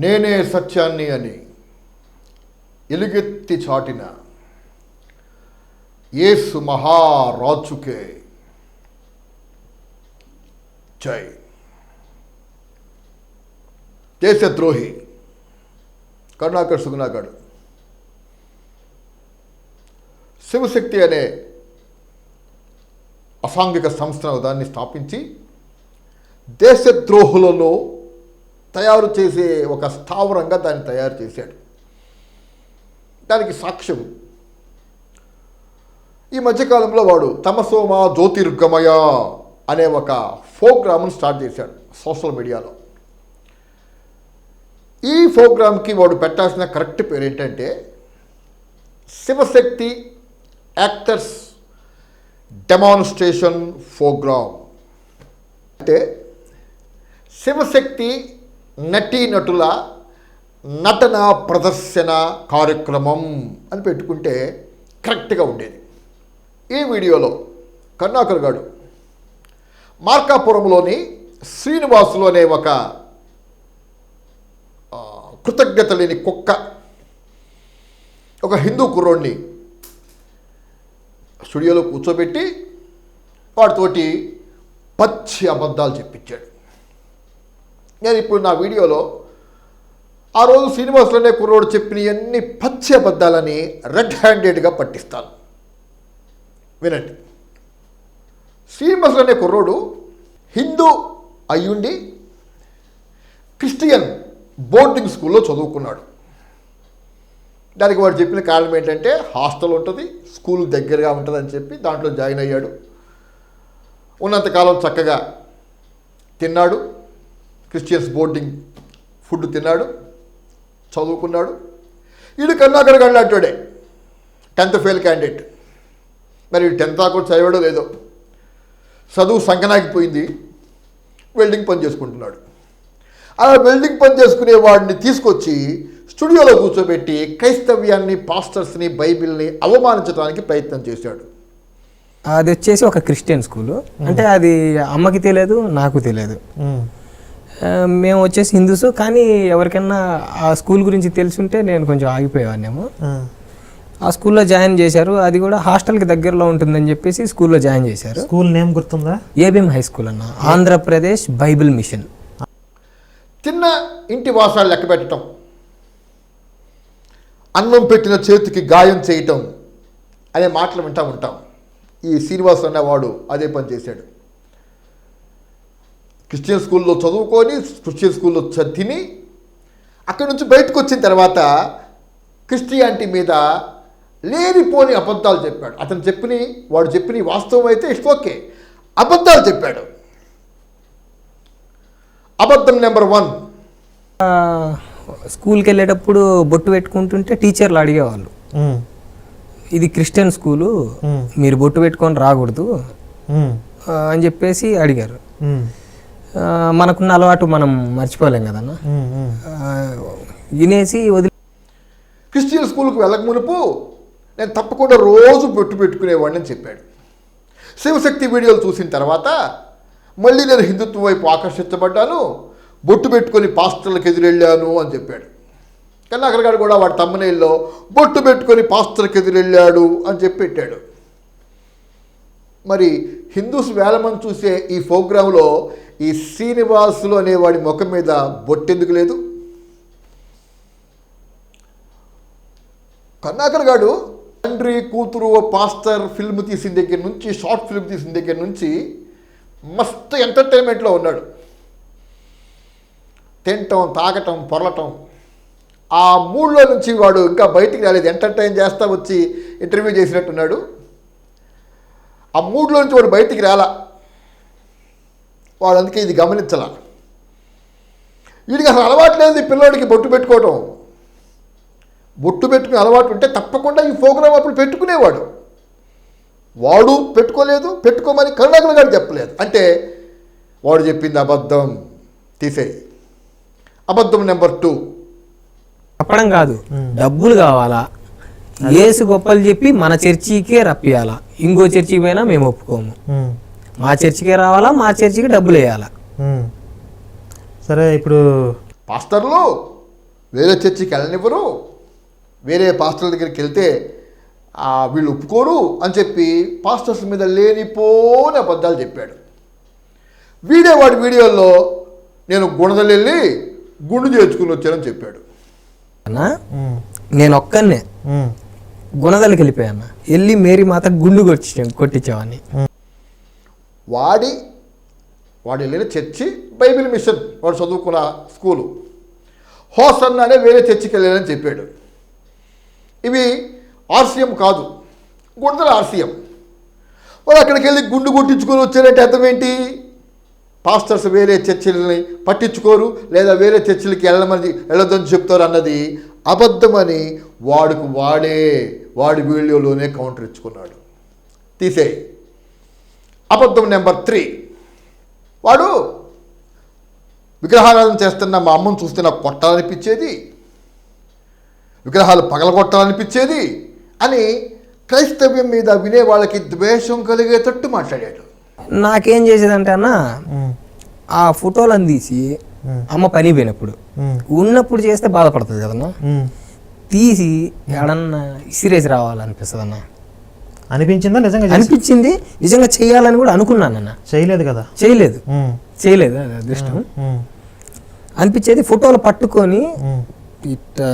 నేనే సత్యాన్ని అని ఎలుగెత్తి చాటిన ఏసు మహారాజుకే. జై. దేశద్రోహి కరుణాకర్ సుగుణాగాడు శివశక్తి అనే అసాంఘిక సంస్థను దాన్ని స్థాపించి దేశద్రోహులలో తయారు చేసే ఒక స్థావరంగా దాన్ని తయారు చేశాడు. దానికి సాక్ష్యం ఈ మధ్యకాలంలో వాడు తమసోమ జ్యోతిర్గమయ అనే ఒక ప్రోగ్రామ్ను స్టార్ట్ చేశాడు సోషల్ మీడియాలో. ఈ ప్రోగ్రామ్కి వాడు పెట్టాల్సిన కరెక్ట్ పేరు ఏంటంటే శివశక్తి యాక్టర్స్ డెమాన్స్ట్రేషన్ ప్రోగ్రామ్. అంటే శివశక్తి నటీనటుల నటన ప్రదర్శన కార్యక్రమం అని పెట్టుకుంటే కరెక్ట్గా ఉండేది. ఈ వీడియోలో కర్ణాకర్ గారు మార్కాపురంలోని శ్రీనివాసులు అనే ఒక కృతజ్ఞత లేని కుక్క. ఒక హిందూ కుర్రోడిని స్టూడియోలో కూర్చోబెట్టి వాడితోటి పచ్చి అబద్ధాలు చెప్పించాడు. నేను ఇప్పుడు నా వీడియోలో ఆ రోజు శ్రీనివాసులనే కుర్రోడు చెప్పినవన్నీ పచ్చి అబద్ధాలని రెడ్ హ్యాండెడ్గా పట్టిస్తాను. వినండి. శ్రీనివాసులనే కుర్రోడు హిందూ అయ్యుండి క్రిస్టియన్ బోర్డింగ్ స్కూల్లో చదువుకున్నాడు. దానికి వాడు చెప్పిన కారణం ఏంటంటే హాస్టల్ ఉంటుంది స్కూల్ దగ్గరగా ఉంటుందని చెప్పి దాంట్లో జాయిన్ అయ్యాడు. ఉన్నంతకాలం చక్కగా తిన్నాడు. క్రిస్టియన్స్ బోర్డింగ్ ఫుడ్ తిన్నాడు చదువుకున్నాడు. ఈడు కర్ణాకర్ గండాటోడే టెన్త్ ఫెయిల్ క్యాండిడేట్. మరి టెన్త్ దాకా కూడా చదివాడో లేదో. చదువు సంకనాగిపోయింది వెల్డింగ్ పని చేసుకుంటున్నాడు. ఆ వెల్డింగ్ పని చేసుకునే వాడిని తీసుకొచ్చి స్టూడియోలో కూర్చోబెట్టి క్రైస్తవ్యాన్ని పాస్టర్స్ని బైబిల్ని అవమానించడానికి ప్రయత్నం చేశాడు. అది వచ్చేసి ఒక క్రిస్టియన్ స్కూలు. అంటే అది అమ్మకి తెలియదు నాకు తెలియదు. మేము. వచ్చేసి హిందూస్ కానీ ఎవరికైనా ఆ స్కూల్ గురించి తెలుసుంటే నేను కొంచెం ఆగిపోయేవాడినేమో. ఆ స్కూల్లో జాయిన్ చేశారు. అది కూడా హాస్టల్కి దగ్గరలో ఉంటుందని చెప్పేసి స్కూల్లో జాయిన్ చేశారు. స్కూల్ నేమ్ గుర్తుందా? ఏబిఎం హై స్కూల్ అన్న. Andhra Pradesh Bible mission. తిన్న ఇంటి వాసాలు లెక్క పెట్టడం అన్నం పెట్టిన చేతికి గాయం చేయటం అనే మాటలు వింటా ఉంటాం. ఈ శ్రీనివాస్ అనేవాడు అదే పని చేశాడు. క్రిస్టియన్ స్కూల్లో చదువుకొని క్రిస్టియన్ స్కూల్లో చ- తిని అక్కడి నుంచి బయటకు వచ్చిన తర్వాత క్రిస్టియానిటీ మీద లేనిపోని అబద్ధాలు చెప్పాడు. అతను చెప్పిన వాడు చెప్పిన వాస్తవం అయితే ఇట్స్ ఓకే. అబద్ధాలు చెప్పాడు. అబద్ధం నెంబర్ వన్. స్కూల్కి వెళ్ళేటప్పుడు బొట్టు పెట్టుకుంటుంటే టీచర్లు అడిగేవాళ్ళు. ఇది క్రిస్టియన్ స్కూలు మీరు బొట్టు పెట్టుకొని రాకూడదు. అని చెప్పేసి అడిగారు. మనకున్న అలవాటు మనం మర్చిపోలేం కదన్న. వినేసి వదిలి క్రిస్టియన్ స్కూల్కి వెళ్ళక మునుపు నేను తప్పకుండా రోజు బొట్టు పెట్టుకునేవాడిని అని చెప్పాడు. శివశక్తి వీడియోలు చూసిన తర్వాత మళ్ళీ నేను హిందుత్వం వైపు ఆకర్షించబడ్డాను బొట్టు పెట్టుకొని పాస్టర్లకు ఎదురెళ్ళాను అని చెప్పాడు. కన్నాకర్ అక్కడ కూడా వాడి తమ్మనేల్లో బొట్టు పెట్టుకొని పాస్టర్కి ఎదురెళ్ళాడు అని చెప్పి పెట్టాడు. మరి హిందూస్ వేలమని చూసే ఈ ప్రోగ్రాంలో ఈ శ్రీనివాసులు అనేవాడి ముఖం మీద బొట్టెందుకు లేదు? కర్ణాకర్ గాడు తండ్రి కూతురు పాస్టర్ ఫిల్మ్ తీసిన దగ్గర నుంచి షార్ట్ ఫిల్మ్ తీసిన దగ్గర నుంచి మస్తు ఎంటర్టైన్మెంట్లో ఉన్నాడు. తినటం తాగటం పొరలటం. ఆ మూడ్లో నుంచి వాడు ఇంకా బయటికి రాలేదు. ఎంటర్టైన్ చేస్తా వచ్చి ఇంటర్వ్యూ చేసినట్టున్నాడు. ఆ మూడ్లో నుంచి వాడు బయటికి రాలా. వాడు అందుకే ఇది గమనించాల. వీడికి అసలు అలవాటు లేదు పిల్లోడికి బొట్టు పెట్టుకోవటం. బొట్టు పెట్టుకునే అలవాటు ఉంటే తప్పకుండా ఈ ప్రోగ్రాం అప్పుడు పెట్టుకునేవాడు. వాడు పెట్టుకోలేదు పెట్టుకోమని కరుణాకర్ గారు చెప్పలేదు. అంటే వాడు చెప్పింది అబద్ధం తీసేయి. అబద్ధం నెంబర్ టూ. చెప్పడం కాదు డబ్బులు కావాలా? ఏసు గొప్పలు చెప్పి మన చర్చికే రప్పియాలా? ఇంకో చర్చికి పోయినా మేము ఒప్పుకోము. మా చర్చికే రావాలా మా చర్చికి డబ్బులు వేయాలా. సరే ఇప్పుడు పాస్టర్లు వేరే చర్చికి వెళ్ళనివ్వరు. వేరే పాస్టర్ల దగ్గరికి వెళ్తే వీళ్ళు ఒప్పుకోరు అని చెప్పి పాస్టర్స్ మీద లేనిపోని అబద్ధాలు చెప్పాడు. వీడే వాడి వీడియోలో నేను గుణదలు వెళ్ళి గుండు చేర్చుకుని వచ్చానని చెప్పాడు. అన్నా నేను ఒక్కనే గుణదలకి వెళ్ళిపోయాను వెళ్ళి మేరీ మాత గుండు కొట్టి కొట్టించావని. వాడి వాడు వెళ్ళిన చర్చి బైబిల్ మిషన్ వాడు చదువుకున్న స్కూలు. హోసన్ అనే వేరే చర్చికి వెళ్ళానని చెప్పాడు. ఇవి ఆర్సీఎం కాదు. గుండెల ఆర్సీఎం. వాళ్ళు అక్కడికి వెళ్ళి గుండు కొట్టించుకొని వచ్చారంటే అర్థం ఏంటి? పాస్టర్స్ వేరే చర్చిలని పట్టించుకోరు లేదా వేరే చర్చిలకి వెళ్ళమని వెళ్ళొద్దని చెప్తారు అన్నది అబద్ధమని వాడుకు వాడే వాడి వీడియోలోనే కౌంటర్ ఇచ్చుకున్నాడు. తీసేయి. అబద్ధం నెంబర్ త్రీ. వాడు విగ్రహారాధన చేస్తున్న మా అమ్మను చూస్తే నాకు కొట్టాలనిపించేది. విగ్రహాలు పగలగొట్టాలనిపించేది. అని క్రైస్తవ్యం మీద వినే వాళ్ళకి ద్వేషం కలిగేటట్టు మాట్లాడాడు. నాకేం చేసేదంటే అన్న ఆ ఫోటోలను తీసి అమ్మ పని పోయినప్పుడు ఉన్నప్పుడు చేస్తే బాధపడుతుంది కదన్నా. తీసి ఎడన్నా ఇసిరేసి రావాలనిపిస్తుంది అన్న అనిపించిందా? నిజంగా అనిపించింది నిజంగా చేయాలని కూడా అనుకున్నాను అన్న. చేయలేదు కదా? చేయలేదు. చేయలేదు అది అదృష్టం. అనిపించేది ఫోటోలు పట్టుకొని ఇట్లా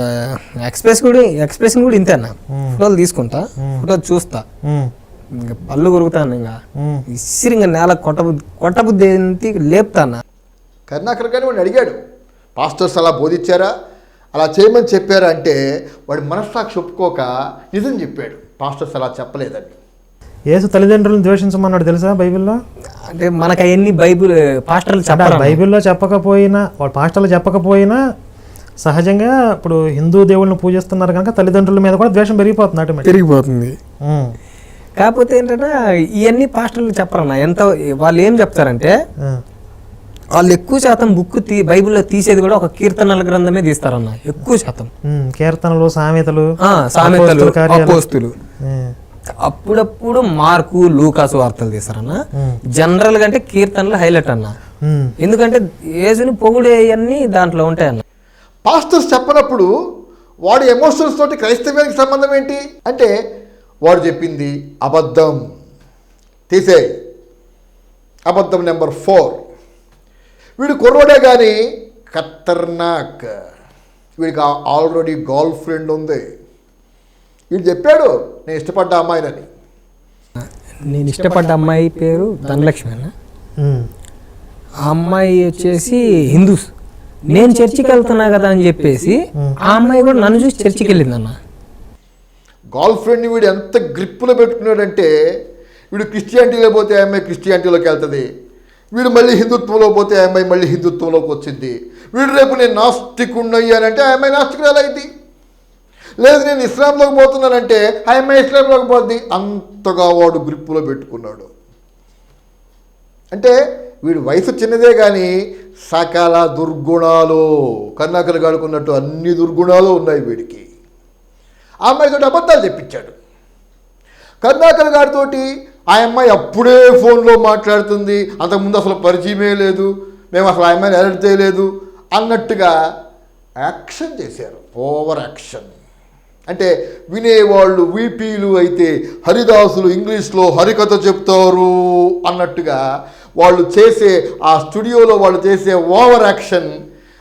ఎక్స్ప్రెస్ కూడా ఎక్స్ప్రెషన్ కూడా ఇంతే అన్న. మ్మ్. ఫోటోలు తీసుకుంటా ఫోటోలు చూస్తా. ఇంకా పళ్ళు కొరుకుతాను ఇంకా. ఉమ్, ఇసిరి ఇంకా నేల కొట్టబుద్ధి కొట్టబుద్ధి ఏంటి లేపుతాను కరుణాకర్ గారిని వాడిని అడిగాడు. పాస్టర్స్ అలా బోధించారా? అలా చేయమని చెప్పారా? అంటే వాడి మనస్సాక్షి ఒప్పుకోక నిజం చెప్పాడు. పాస్టర్స్ అలా చెప్పలేదని యేసు తల్లిదండ్రులను ద్వేషించమన్నాడు తెలుసా బైబిల్లో? అంటే మనకు అవన్నీ బైబుల్ పాస్టర్లు చెప్పాలి బైబిల్లో చెప్పకపోయినా వాళ్ళ పాస్టర్లు చెప్పకపోయినా సహజంగా ఇప్పుడు హిందూ దేవుళ్ళని పూజిస్తున్నారు కనుక తల్లిదండ్రుల మీద కూడా ద్వేషం పెరిగిపోతుంది ఆటోమేటిక్ పెరిగిపోతుంది. కాకపోతే ఏంటంటే ఇవన్నీ పాస్టర్లు చెప్పరన్న. ఎంత వాళ్ళు ఏం చెప్తారంటే వాళ్ళు ఎక్కువ శాతం బుక్ తీ బైబిల్లో తీసేది కూడా ఒక కీర్తనల గ్రంథమే తీస్తారన్న. ఎక్కువ శాతం. కీర్తనలు సామెతలు ఆ, సామెతలు అపోస్తల అప్పుడప్పుడు మార్కు లూకాసు వార్తలు తీస్తారన్న. జనరల్గా అంటే కీర్తనలు హైలైట్ అన్న. ఎందుకంటే యేసుని పొగుడేయన్నీ దాంట్లో ఉంటాయి అన్న పాస్టర్స్ చెప్పనప్పుడు వాడి ఎమోషన్స్ తోటి క్రైస్తవ్యానికి సంబంధం ఏంటి? అంటే వాడు చెప్పింది అబద్ధం. తీసే అబద్ధం నెంబర్ ఫోర్. వీడు కుర్రోడే కానీ ఖతర్నాక్ వీడికి ఆల్రెడీ గర్ల్ ఫ్రెండ్ ఉంది. వీడు చెప్పాడు నేను ఇష్టపడ్డ అమ్మాయినని. నేను ఇష్టపడ్డ అమ్మాయి పేరు ధనలక్ష్మి అన్న. ఆ అమ్మాయి వచ్చేసి హిందూస్. నేను చర్చికి వెళ్తున్నా కదా అని చెప్పేసి ఆ అమ్మాయి కూడా నన్ను చూసి చర్చికి వెళ్ళిందన్న. గర్ల్ ఫ్రెండ్ని వీడు ఎంత గ్రిప్పులో పెట్టుకున్నాడంటే వీడు క్రిస్టియానిటీలో పోతే ఆ అమ్మాయి క్రిస్టియానిటీలోకి వెళ్తుంది. వీడు మళ్ళీ హిందుత్వంలో పోతే ఆ అమ్మాయి మళ్ళీ హిందుత్వంలోకి వచ్చింది. వీడు రేపు నేను నాస్తికున్నయ్యానంటే ఆ అమ్మాయి నాస్తికురాలు అయింది. లేదు నేను ఇస్లాంలోకి పోతున్నానంటే ఆ అమ్మాయి ఇస్లాంలోకి పోద్ది. అంతగా వాడు గ్రిప్పులో పెట్టుకున్నాడు. అంటే వీడు వయసు చిన్నదే కానీ సకల దుర్గుణాలు కన్నాకలు గాడుకున్నట్టు అన్ని దుర్గుణాలు ఉన్నాయి వీడికి. ఆ అమ్మాయితో అబద్ధాలు చెప్పించాడు. కన్నాకలు గారితోటి ఆ అమ్మాయి అప్పుడే ఫోన్లో మాట్లాడుతుంది అంతకుముందు అసలు పరిచయమే లేదు మేము అసలు ఆ అమ్మాయిని అలర్ట్ చేయలేదు అన్నట్టుగా యాక్షన్ చేశారు. Over action. అంటే వినేవాళ్ళు వీపీలు అయితే హరిదాసులు ఇంగ్లీష్లో హరికథ చెప్తారు అన్నట్టుగా వాళ్ళు చేసే ఆ స్టూడియోలో వాళ్ళు చేసే ఓవర్ యాక్షన్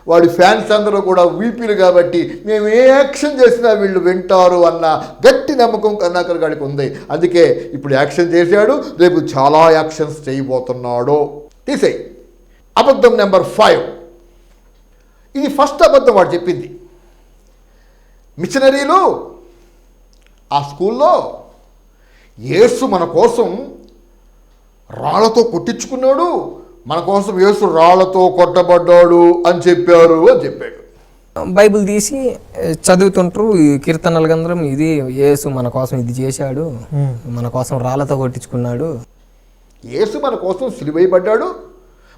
వాడి ఫ్యాన్స్ అందరూ కూడా వీపీలు కాబట్టి మేము ఏ యాక్షన్ చేసినా వీళ్ళు వింటారు అన్న గట్టి నమ్మకం కన్నాకర్ గారికి ఉంది. అందుకే ఇప్పుడు యాక్షన్ చేశాడు రేపు చాలా యాక్షన్స్ చేయబోతున్నాడు. తీసేయి. అబద్ధం నెంబర్ ఫైవ్. ఇది ఫస్ట్ అబద్ధం వాడు చెప్పింది. మిషనరీలు ఆ స్కూల్లో యేసు మన కోసం రాళ్ళతో కొట్టించుకున్నాడు. మన కోసం యేసు రాళ్ళతో కొట్టబడ్డాడు అని చెప్పారు అని చెప్పాడు. బైబిల్ తీసి చదువుతుంటారు ఈ కీర్తనల గంధం ఇది యేసు మన కోసం ఇది చేశాడు. మన కోసం రాళ్ళతో కొట్టించుకున్నాడు. యేసు మన కోసం సిలువైపడ్డాడు.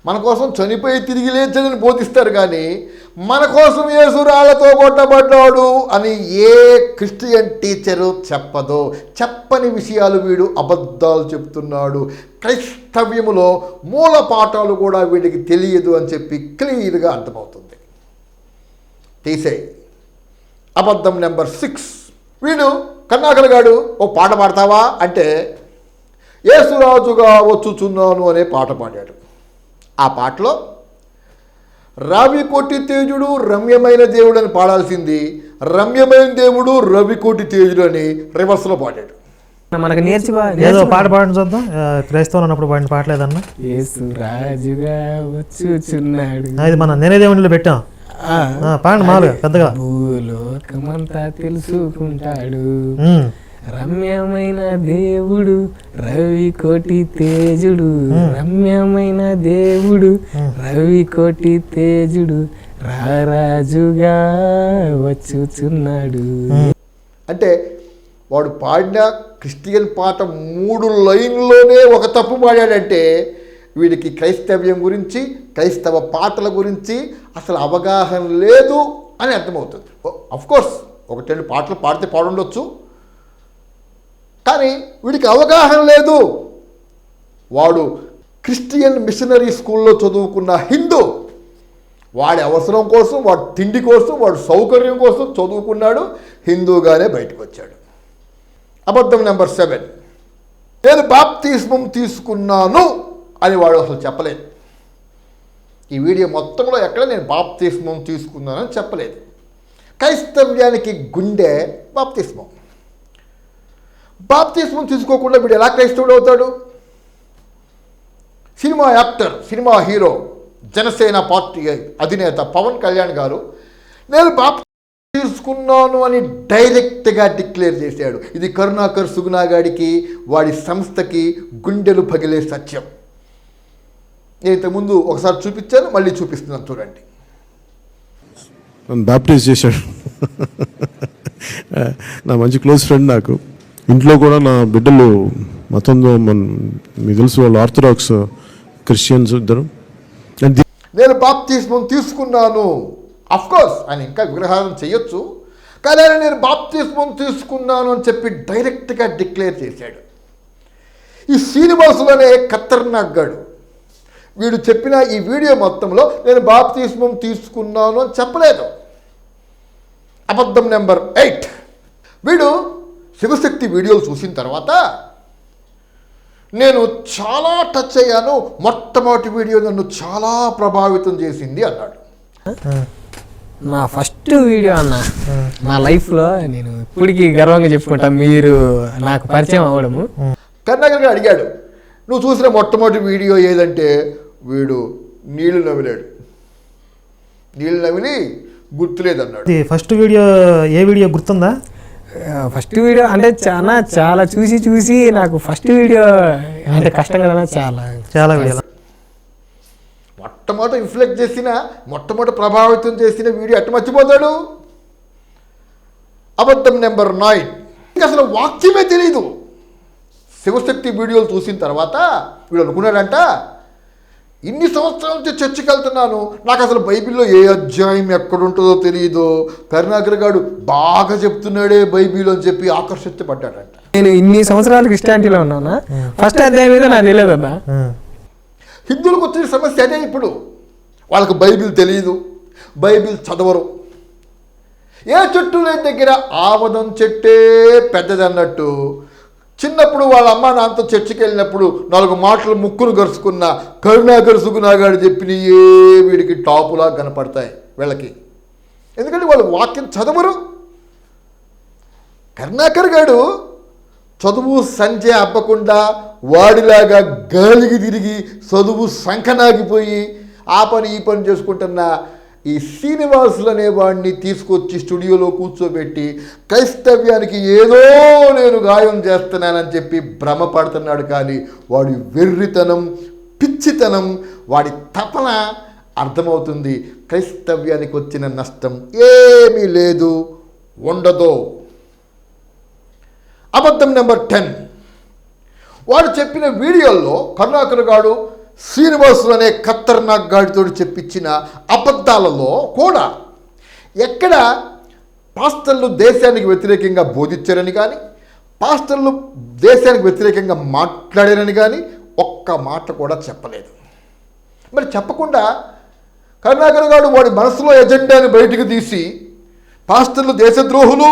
మన కోసం చనిపోయి తిరిగి లేచని బోధిస్తారు కానీ మన కోసం యేసురాళ్ళతో కొట్టబడ్డాడు అని ఏ క్రిస్టియన్ టీచరు చెప్పదు. చెప్పని విషయాలు వీడు అబద్ధాలు చెప్తున్నాడు. క్రైస్తవ్యములో మూల పాఠాలు కూడా వీడికి తెలియదు అని చెప్పి క్లియర్గా అర్థమవుతుంది. తీసేయి. అబద్ధం నెంబర్ సిక్స్. వీడు కన్నాకలగాడు ఓ పాట పాడతావా? అంటే యేసురాజుగా వచ్చుచున్నాను అనే పాట పాడాడు. ఆ పాటలో రావికోటి తేజుడు రమ్యమైన దేవుడు అని పాడాల్సింది. రమ్యమైన దేవుడు రవికోటి తేజుడు అని రివర్స్లో పాడాడు. మనకు నేర్చుకో ఏదో పాట పాడండి చూద్దాం. క్రైస్తవులు అన్నప్పుడు పాడిన పాట లేదన్నా? యేసు రాజుగా వచ్చుచున్నాడు. ఆ, ఇది మన నేనే దేవుడిలో పెట్టాం. ఆ, ఆ, పాడండి మామూలుగా పెద్దగా. భూలోకమంతా తెలుసుకుంటాడు. రమ్యమైన దేవుడు రవి కోటి తేజుడు. రమ్యమైన దేవుడు రవి కోటి తేజుడు. రారాజుగా వచ్చుచున్నాడు. అంటే వాడు పాడిన క్రిస్టియన్ పాట మూడు లైన్లోనే ఒక తప్పు పాడాడంటే వీడికి క్రైస్తవ్యం గురించి క్రైస్తవ పాటల గురించి అసలు అవగాహన లేదు అని అర్థమవుతుంది. కోర్స్ ఒకటి రెండు పాటలు పాడితే పాడుండొచ్చు. కానీ వీడికి అవగాహన లేదు. వాడు క్రిస్టియన్ మిషనరీ స్కూల్లో చదువుకున్న హిందూ. వాడి అవసరం కోసం వాడి తిండి కోసం వాడు సౌకర్యం కోసం చదువుకున్నాడు. హిందూగానే బయటకు వచ్చాడు అబద్ధం నెంబర్ సెవెన్. నేను బాప్తిస్మం తీసుకున్నాను అని వాడు అసలు చెప్పలేదు. ఈ వీడియో మొత్తంలో ఎక్కడ నేను బాప్తిస్మం తీసుకున్నానని చెప్పలేదు. క్రైస్తవ్యానికి గుండె బాప్తిస్మం. బాప్తిస్మం తీసుకోకుండా వీడు ఎలా క్రైస్తవుడు అవుతాడు? Cinema actor cinema hero Janasena party అధినేత పవన్ కళ్యాణ్ గారు నేను బాప్ తీసుకున్నాను అని డైరెక్ట్గా డిక్లేర్ చేశాడు. ఇది కరుణాకర్ సుగుణాగాడికి వాడి సంస్థకి గుండెలు పగిలే సత్యం. నేను ఇంతకుముందు ఒకసారి చూపించాను మళ్ళీ చూపిస్తున్నాను చూడండి. నన్ను చేశాడు. నా మంచి క్లోజ్ ఫ్రెండ్ నాకు. ఇంట్లో కూడా నా బిడ్డలు మతంలో మన మీకు తెలుసు వాళ్ళు ఆర్థడాక్స్ క్రిస్టియన్స్ ఇద్దరు. నేను బాప్తీస్మం తీసుకున్నాను. కోర్స్ ఆయన ఇంకా విగ్రహాలను చేయొచ్చు. కానీ ఆయన నేను బాప్తీస్మం తీసుకున్నాను అని చెప్పి డైరెక్ట్గా డిక్లేర్ చేశాడు. ఈ శ్రీనివాసులనే ఖతర్నాగ్గాడు వీడు చెప్పిన ఈ వీడియో మొత్తంలో నేను బాప్తీస్మం తీసుకున్నాను అని చెప్పలేదు. అబద్ధం నెంబర్ ఎయిట్. వీడు శివశక్తి వీడియోలు చూసిన తర్వాత నేను చాలా టచ్ అయ్యాను. మొట్టమొదటి వీడియో నన్ను చాలా ప్రభావితం చేసింది అన్నాడు. నా ఫస్ట్ వీడియో అన్న. నా లైఫ్లో నేను ఇప్పటికీ గర్వంగా చెప్పుకుంటా మీరు నాకు పరిచయం అవ్వడము. కర్ణాకర్ గారు అడిగాడు నువ్వు చూసిన మొట్టమొదటి వీడియో ఏదంటే? వీడు నీళ్ళు నవ్విలాడు. నీళ్ళు నవ్విలి గుర్తులేదన్నాడు. ఫస్ట్ వీడియో ఏ వీడియో గుర్తుందా? ఫస్ట్ వీడియో అంటే చాలా చాలా చూసి చూసి నాకు ఫస్ట్ వీడియో అంటే కష్టం కదా చాలా. చాలా వీడియోలు. మొట్టమొదటి ఇన్ఫ్లెక్ట్ చేసిన మొట్టమొదటి ప్రభావితం చేసిన వీడియో ఎట్ట మర్చిపోతాడు? అబద్ధం నెంబర్ నైన్. అసలు వాక్యమే తెలియదు శివశక్తి వీడియోలు చూసిన తర్వాత వీడు అనుకున్నాడంట ఇన్ని సంవత్సరాల నుంచి చర్చికి వెళ్తున్నాను. నాకు అసలు బైబిల్లో ఏ అధ్యాయం ఎక్కడుంటుందో తెలియదు కరుణాకర్ గారు బాగా చెప్తున్నాడే బైబిల్ అని చెప్పి ఆకర్షించబడ్డాడంట. నేను ఇన్ని సంవత్సరాలు క్రిస్టియానిటీలో ఉన్నానా? ఫస్ట్ అధ్యాయం మీద నాకు తెలియదు అన్న ఉమ్. హిందువులకు వచ్చిన సమస్య అదే ఇప్పుడు. వాళ్ళకి బైబిల్ తెలియదు బైబిల్ చదవరు. ఏ చెట్టు లేని దగ్గర ఆవదం చెట్టే పెద్దదన్నట్టు. చిన్నప్పుడు వాళ్ళ అమ్మ నాన్నతో చర్చికి వెళ్ళినప్పుడు నాలుగు మాటలు ముక్కును గరుచుకున్న కరుణాకర్ సుగుణాగాడు చెప్పిన ఏ వీడికి టాపులా కనపడతాయి వీళ్ళకి. ఎందుకంటే వాళ్ళు వాక్యం చదవరు. కరుణాకర్ గారు చదువు సంధ్య అప్పకుండా వాడిలాగా గాలికి తిరిగి చదువు సంకనాగిపోయి ఆ పని ఈ పని చేసుకుంటున్న ఈ శ్రీనివాసులు అనే వాడిని తీసుకొచ్చి స్టూడియోలో కూర్చోబెట్టి క్రైస్తవ్యానికి ఏదో నేను గాయం చేస్తున్నానని చెప్పి భ్రమపడుతున్నాడు. కానీ వాడి వెర్రితనం పిచ్చితనం వాడి తపన అర్థమవుతుంది. క్రైస్తవ్యానికి వచ్చిన నష్టం ఏమీ లేదు ఉండదు. అబద్ధం నెంబర్ టెన్. వాడు చెప్పిన వీడియోల్లో కరుణాకర్ గారు శ్రీనివాసులు అనే ఖత్తర్నాక్ గాడితో చెప్పించిన అబద్ధాలలో కూడా ఎక్కడ పాస్టర్లు దేశానికి వ్యతిరేకంగా బోధించారని కానీ పాస్టర్లు దేశానికి వ్యతిరేకంగా మాట్లాడారని కానీ ఒక్క మాట కూడా చెప్పలేదు. మరి చెప్పకుండా కరుణాకర్ గారు వాడి మనసులో ఎజెండాని బయటకు తీసి పాస్టర్లు దేశద్రోహులు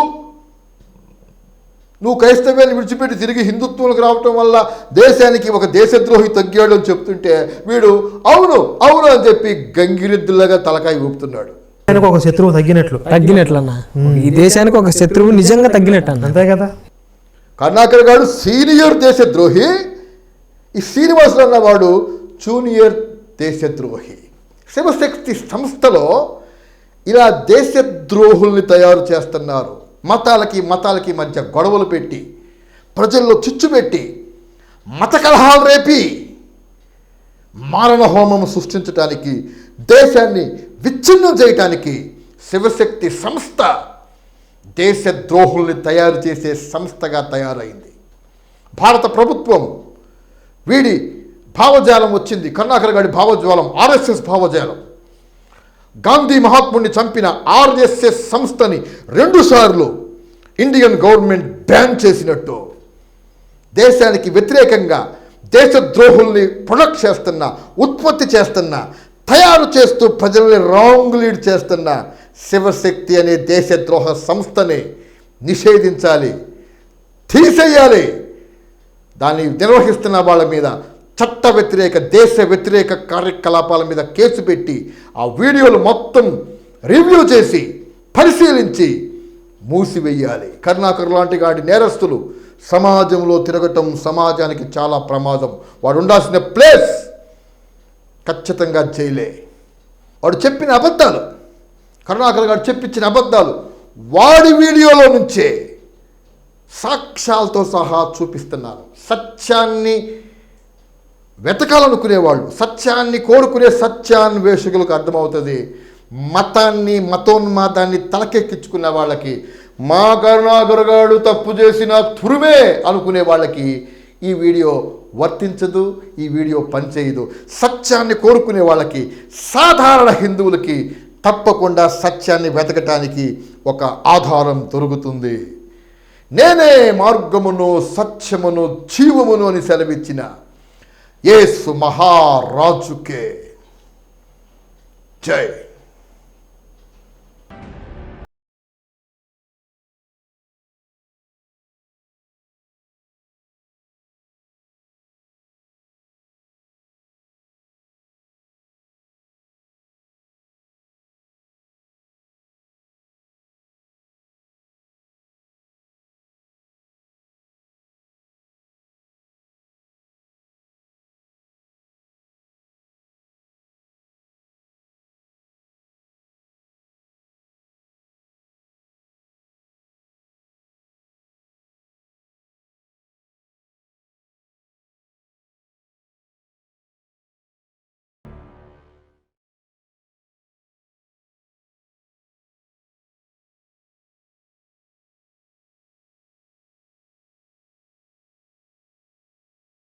నువ్వు క్రైస్తవ్యాన్ని విడిచిపెట్టి తిరిగి హిందుత్వంలోకి రావటం వల్ల దేశానికి ఒక దేశద్రోహి తగ్గాడు అని చెప్తుంటే వీడు అవును అవును అని చెప్పి గంగిరెద్దులాగా తలకాయ ఊపుతున్నాడు. ఆయనకు ఒక శత్రువు తగ్గినట్లు. తగ్గినట్లన్నా. ఈ దేశానికి ఒక శత్రువు నిజంగా తగ్గినట్టు అన్న అంతే కదా? కరుణాకర్ గారు సీనియర్ దేశద్రోహి. ఈ శ్రీనివాసులు అన్నవాడు జూనియర్ దేశద్రోహి. శివశక్తి సంస్థలో ఇలా దేశద్రోహుల్ని తయారు చేస్తున్నారు. మతాలకి మతాలకి మధ్య గొడవలు పెట్టి ప్రజల్లో చిచ్చు పెట్టి మత కలహాలు రేపి మారణ హోమం సృష్టించడానికి దేశాన్ని విచ్ఛిన్నం చేయటానికి శివశక్తి సంస్థ దేశ ద్రోహుల్ని తయారు చేసే సంస్థగా తయారైంది. భారత ప్రభుత్వం వీడి భావజాలం వచ్చింది. కరుణాకర్ గారి భావజ్వాలం ఆర్ఎస్ఎస్ భావజాలం. గాంధీ మహాత్ముడిని చంపిన ఆర్ఎస్ఎస్ సంస్థని రెండుసార్లు ఇండియన్ గవర్నమెంట్ బ్యాన్ చేసినట్టు. దేశానికి వ్యతిరేకంగా దేశద్రోహుల్ని ప్రొడక్ట్ చేస్తున్న ఉత్పత్తి చేస్తున్న తయారు చేస్తూ ప్రజల్ని రాంగ్ లీడ్ చేస్తున్న శివశక్తి అనే దేశద్రోహ సంస్థని నిషేధించాలి తీసేయాలి. దాన్ని నిర్వహిస్తున్న వాళ్ళ మీద చట్ట వ్యతిరేక దేశ వ్యతిరేక కార్యకలాపాల మీద కేసు పెట్టి ఆ వీడియోలు మొత్తం రివ్యూ చేసి పరిశీలించి మూసివేయాలి. కరుణాకర్ లాంటి వాడి నేరస్తులు సమాజంలో తిరగటం సమాజానికి చాలా ప్రమాదం. వాడు ఉండాల్సిన ప్లేస్ ఖచ్చితంగా జైలే. వాడు చెప్పిన అబద్ధాలు కరుణాకర్ గారు చెప్పించిన అబద్ధాలు వాడి వీడియోలో నుంచే సాక్ష్యాలతో సహా చూపిస్తున్నారు సత్యాన్ని వెతకాలనుకునేవాళ్ళు సత్యాన్ని కోరుకునే సత్యాన్వేషకులకు అర్థమవుతుంది. మతాన్ని మతోన్మాదాన్ని తలకెక్కించుకున్న వాళ్ళకి మా కరుణాగరగాడు తప్పు చేసిన తురుమే అనుకునే వాళ్ళకి ఈ వీడియో వర్తించదు ఈ వీడియో పనిచేయదు. సత్యాన్ని కోరుకునే వాళ్ళకి సాధారణ హిందువులకి తప్పకుండా సత్యాన్ని వెతకటానికి ఒక ఆధారం దొరుకుతుంది. నేనే మార్గమును సత్యమును జీవమును అని సెలవిచ్చిన ఏసు మహారాజుకే. జై.